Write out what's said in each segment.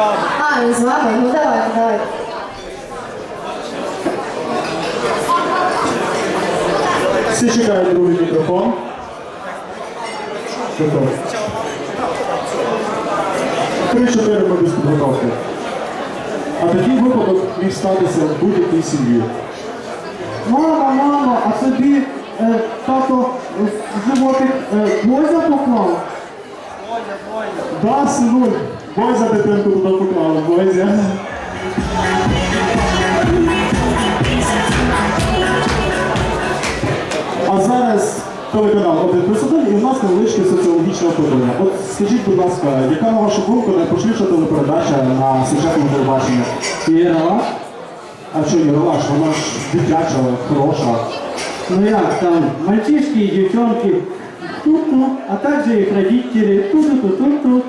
А, він з вами? Ну давайте, давайте. Всі чекають другий мікрофон. Готово. Три-чотири ми без підготовки. А такий випадок міг статися в будь-якій сім'ї. Мама, мама, а тобі е, тато е, животик е, Бозя поклав? Да, бой за дитинку туди поклали, Бозя. А зараз телеканал 1 плюс 1 і в нас невеличке соціологічне опитування. От скажіть, будь ласка, яка на вашу думку найпоширша телепередача на сучасному телебаченні? Єралаш? А що Єралаш, вона ж дитяча, хороша. Ну як там, мальчишки и девчонки, тут-тут, а также их родители, тут-тут-тут-тут.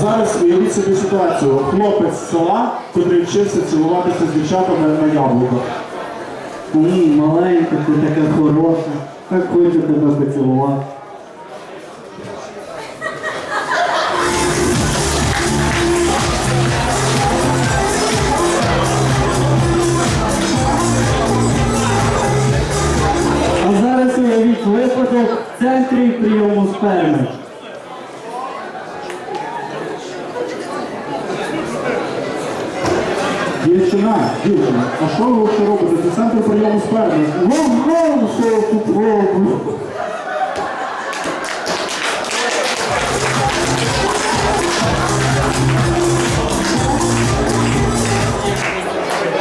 Зараз уявіть собі ситуацію. Хлопець з села, котрий вчився цілуватися з дівчатами на яблуках. М, маленька, ти така хороша, так хочу тебе поцілувати. А зараз уявіть випадок в центрі прийому сперми. Дівчина, дівчина, а що ви ще робите? Це центр прийому сперми. Вон, що тут роблю.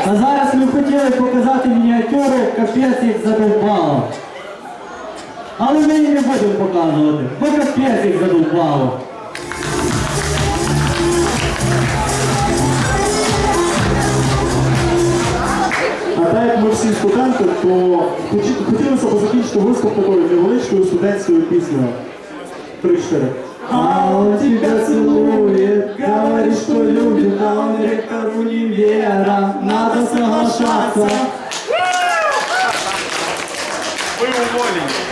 А зараз ми хотіли показати мініатюру, капець їх задовбало. Але ми її не будемо показувати, бо капець їх задовбало. всі студенти, то хотілося б закінчити виступ такою невеличкою студентською піснею. Три-чотири. А он тебя целует, говорит, что любит, а он ректор универа, надо соглашаться. Вы уволены.